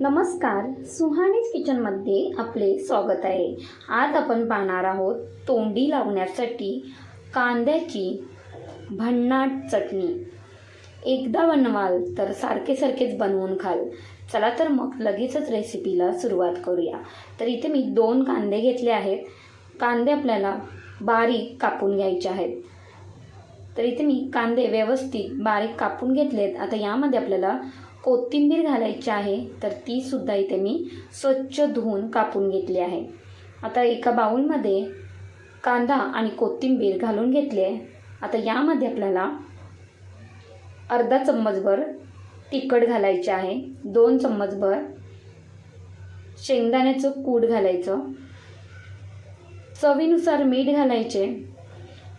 नमस्कार सुहानीज किचनमध्ये आपले स्वागत आहे. आज आपण पाहणार आहोत तोंडी लावण्यासाठी कांद्याची भन्नाट चटणी. एकदा बनवाल तर सारखे सारखेच बनवून खाल. चला तर मग लगेचच रेसिपीला सुरुवात करूया. तर इथे मी दोन कांदे घेतले आहेत. कांदे आपल्याला बारीक कापून घ्यायचे आहेत. तर इथे मी कांदे व्यवस्थित बारीक कापून घेतलेत. आता यामध्ये आपल्याला कोथिंबीर घालायची आहे. तर ती सुद्धा इथे मी स्वच्छ धुवून कापून घेतली आहे. आता एका बाऊलमध्ये कांदा आणि कोथिंबीर घालून घेतली आहे. आता यामध्ये आपल्याला अर्धा चम्मचभर तिखट घालायचे आहे. दोन चम्मचभर शेंगदाण्याचं कूड घालायचं. चवीनुसार मीठ घालायचे.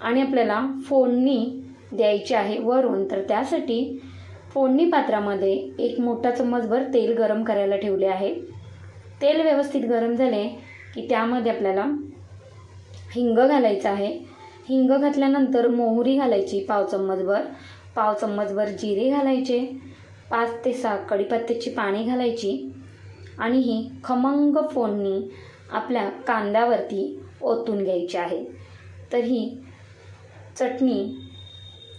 आणि आपल्याला फोडणी द्यायची आहे वरून. तर त्यासाठी फोडणी पात्रामध्ये एक मोठा चम्मचभर तेल गरम करायला ठेवले आहे. तेल व्यवस्थित गरम झाले की त्यामध्ये आपल्याला हिंग घालायचं आहे. हिंग घातल्यानंतर मोहरी घालायची पाव चम्मचभर. पाव चम्मचभर जिरे घालायचे. पाच ते सहा कढीपत्त्याची पाणी घालायची. आणि ही खमंग फोडणी आपल्या कांद्यावरती ओतून घ्यायची आहे. तर ही चटणी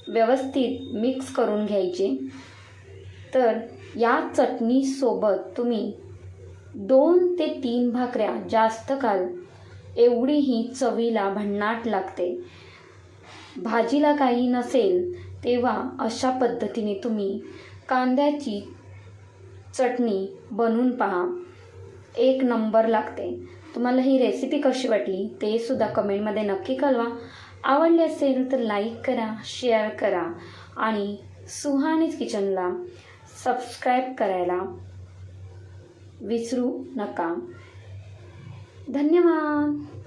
व्यवस्थित मिक्स करून घ्यायची. तर या चटणीसोबत तुम्ही दोन ते तीन भाकऱ्या जास्त काल एवढी ही चवीला भन्नाट लागते. भाजीला काही नसेल तेव्हा अशा पद्धतीने तुम्ही कांद्याची चटणी बनवून पहा. एक नंबर लागते. तुम्हाला ही रेसिपी कशी वाटली ते सुद्धा कमेंटमध्ये नक्की कळवा. आवडले असेल तर लाईक करा शेअर करा आणि सुहानीज किचनला सबस्क्राईब करायला विसरू नका. धन्यवाद.